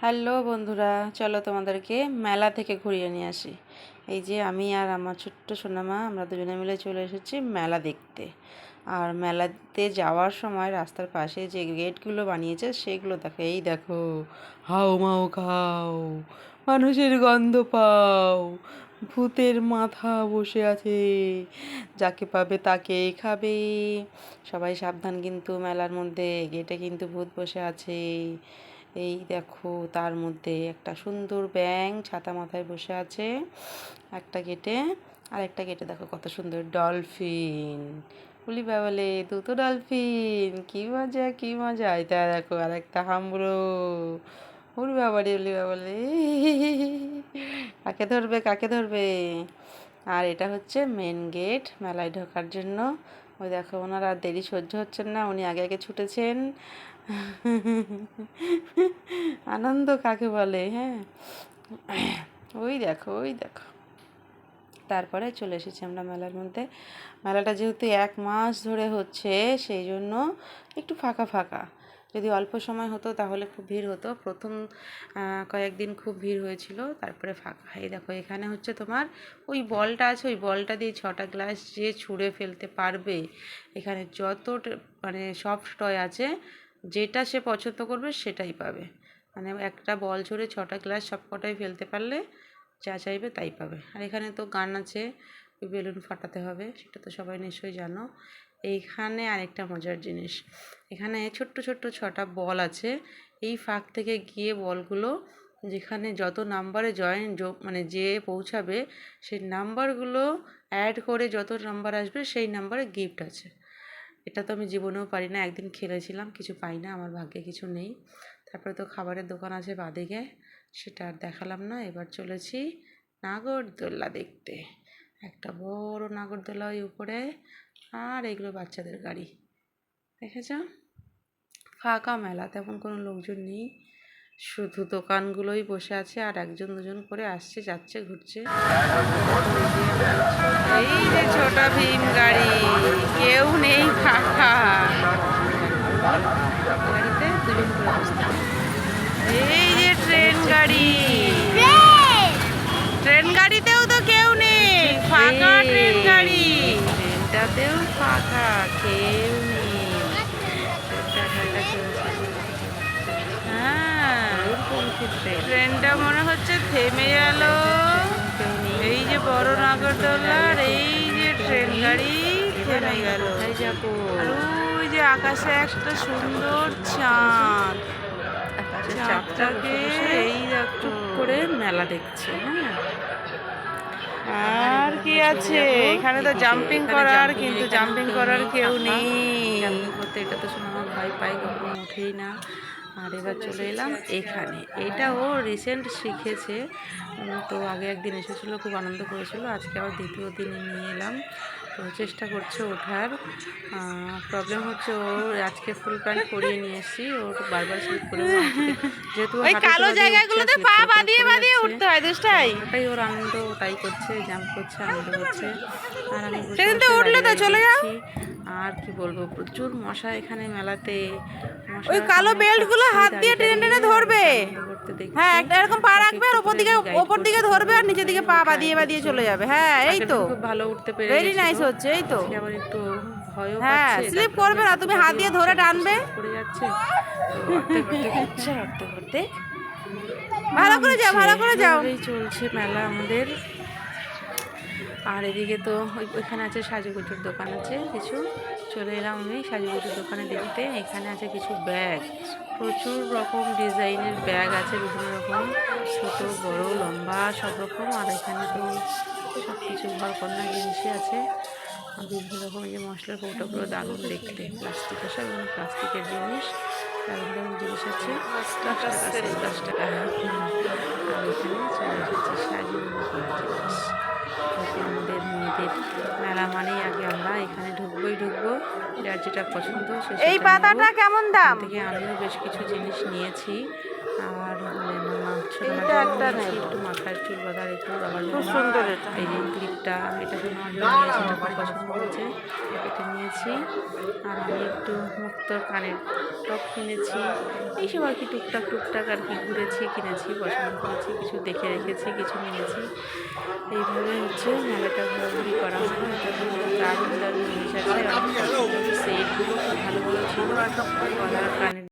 Hello বন্ধুরা, চলো তোমাদেরকে মেলা থেকে ঘুরিয়ে নিয়ে আসি। এই যে আমি আর আমার ছোট্ট সোনামা আমরা দুজনে মিলে চলে এসেছি মেলা দেখতে। আর মেলাতে যাওয়ার সময় রাস্তার পাশে যে গেটগুলো বানিয়েছে, সেগুলো দেখো। এই দেখো, হাও মাও খাও, মানুষের গন্ধ পাও, ভূতের মাথা বসে আছে, যাকে পাবে তাকেই খাবে। সবাই সাবধান কিন্তু মেলার মধ্যে, গেটে কিন্তু ভূত বসে আছে। এই দেখো, তার মধ্যে একটা সুন্দর ব্যাং ছাতা মাথায় বসে আছে, একটা গেটে আর একটা গেটে দেখো কত সুন্দর ডলফিন। বলি বাবালে, দুটো ডলফিন, কি মজা কি মজা। এটা দেখো আর একটা হামড়ো উলি বাবারে, উলি বাবালে কাকে ধরবে কাকে ধরবে? আর এটা হচ্ছে মেন গেট মেলায় ঢোকার জন্য। ওই দেখো, ওনার আর দেরি সহ্য হচ্ছেন না, উনি আগে আগে ছুটেছেন। আনন্দ কাকে বলে হ্যাঁ? ওই দেখো ওই দেখো। তারপরে চলে এসেছি আমরা মেলার মধ্যে। মেলাটা যেহেতু এক মাস ধরে হচ্ছে, সেই জন্য একটু ফাঁকা ফাঁকা। যদি অল্প সময় হতো তাহলে খুব ভিড় হতো। প্রথম কয়েকদিন খুব ভিড় হয়েছিল, তারপরে ফাঁকা। এই দেখো, এখানে হচ্ছে তোমার ওই বলটা আছে, ওই বলটা দিয়ে ছটা গ্লাস যে ছুঁড়ে ফেলতে পারবে, এখানে যত মানে সফট টয় আছে যেটা সে পছন্দ করবে সেটাই পাবে। মানে একটা বল ছুঁড়ে ছটা গ্লাস সব কটাই ফেলতে পারলে যা চাইবে তাই পাবে। আর এখানে তো গান আছে, বেলুন ফাটাতে হবে, সেটা তো সবাই নিশ্চয়ই জানো। এইখানে আরেকটা মজার জিনিস। এখানে ছোট্ট ছোট্ট ছটা বল আছে। এই ফাঁক থেকে গিয়ে বলগুলো যেখানে যত নাম্বারে জয়েন মানে যে পৌঁছাবে, সেই নাম্বারগুলো অ্যাড করে যত নাম্বার আসবে, সেই নাম্বারে গিফট আছে। এটা তো আমি জীবনেও পারি না, একদিন খেলেছিলাম, কিছু পাই না, আমার ভাগ্যে কিছু নেই। তারপরে তো খাবারের দোকান আছে বাদিকে, সেটা আর দেখালাম না, এবার চলেছি নাগরদোল্লা দেখতে। একটা বড় নাগরদোল্লা ওই উপরে, আর এগুলো বাচ্চাদের গাড়ি। দেখেছ? ফাঁকা মেলা, তেমন কোনো লোকজন নেই। শুধু দোকানগুলোই বসে আছে আর একজন দুজন করে আসছে যাচ্ছে ঘুরছে। এই যে ছোট ভীম গাড়ি কেউ নেই ফাঁকা। গাড়িতে দুজন করে বসতে এই যে ট্রেন গাড়ি। ট্রেন গাড়িতেও তো কেউ নেই ফাঁকা ট্রেন গাড়ি। ট্রেনটাতেও ফাঁকা কেউ নেই। ট্রেনটা মনে হচ্ছে থেমে গেল। এই যে বড় নাগরদোলার এই যে ট্রেন গাড়ি থেমে গেল। ওই যে আকাশে একটা সুন্দর চাঁদ। চাঁদটাকে এই চুপ করে মেলা দেখছে হ্যাঁ। আর কি আছে? এখানে তো জাম্পিং করার কিন্তু জাম্পিং করার কেউ নেই। জাম্পিং করতে এটা তো শুনে আমার ভয় পাই কখনো ওঠেই না। আর এবার চলে এলাম এখানে। এটা ও রিসেন্ট শিখেছে তো আগে একদিন এসেছিল, খুব আনন্দ করেছিল। আজকে আবার দ্বিতীয় দিন নিয়ে এলাম। তো চেষ্টা করছে ওঠার। প্রবলেম হচ্ছে ও আজকে ফুল প্যান্ট পরিয়ে নিয়ে এসেছি। ওর বারবার স্লিপ করে যেহেতু ওই কালো জায়গাগুলোতে পা বাঁধিয়ে বাঁধিয়ে উঠতে হয় দুষ্টাই ওটাই ওর আনন্দ তাই করছে জাম্প করছে আনন্দ করছে। আর আমি সেদিন তো উঠলে তো চলে যাও। আর কি বলব প্রচুর মশা এখানে মেলাতে। ওই কালো বেল্টগুলো হাত দিয়ে টেনে টেনে ধরবে। হ্যাঁ একটা এরকম পা রাখবে আর ওপর দিকে ওপর দিকে ধরবে আর নিচের দিকে পা বাঁধিয়ে বাঁধিয়ে চলে যাবে। হ্যাঁ এই তো। খুব ভালো উঠতে পেরে ভেরি নাইস হচ্ছে এই তো। আবার একটু ভয়ও হ্যাঁ স্লিপ করবে না তুমি হাত দিয়ে ধরে টানবে। পড়ে যাচ্ছে। করতে করতে ভালো করে যাও ভালো করে যাও। এইভাবেই চলছে মেলা আমাদের। আর এদিকে তো ওইখানে আছে সাজুগুজুর দোকান আছে কিছু। চলে এলাম আমি সাজুগুজুর দোকানে দেখতে। এখানে আছে কিছু ব্যাগ। প্রচুর রকম ডিজাইনের ব্যাগ আছে, বিভিন্ন রকম। ছোটো, বড়, লম্বা, সব রকম। আর এখানে তো সব কিছু ঘর কন্যা জিনিসই আছে। আর বিভিন্ন রকম যে মশলার কৌটোগুলো দারুণ দেখতে। প্লাস্টিকের সব এবং প্লাস্টিকের জিনিস। দারুণ দারুণ জিনিস আছে। দশ টাকা দশ টাকা আর এখানে চলে এসেছে জিনিস আমাদের মেলা মানেই আগে আমরা এখানে ঢুকবোই ঢুকবো। যার যেটা পছন্দ এই পাতাটা কেমন দাম? থেকে আমিও বেশ কিছু জিনিস নিয়েছি। আর মানে এটা একটা নেই। একটু মাথার চুল বাঁধার একটু বাবার খুব সুন্দর এটা। এই যে ক্লিপটা এটা তো আমার পছন্দ হয়েছে। এটা নিয়েছি আর আমি একটু মুক্ত কানের টপ কিনেছি। এইসব আর কি টুকটাক টুকটাক আর কি ঘুরেছি কিনেছি পছন্দ করেছি কিছু দেখে রেখেছি কিছু নিয়েছি। এইভাবে হচ্ছে মেলাটা ঘোরাঘুরি করা হলো এটা দারুণ দারুণ জিনিস আছে। সেটগুলো ভালো ভালো ছিল গলার কানের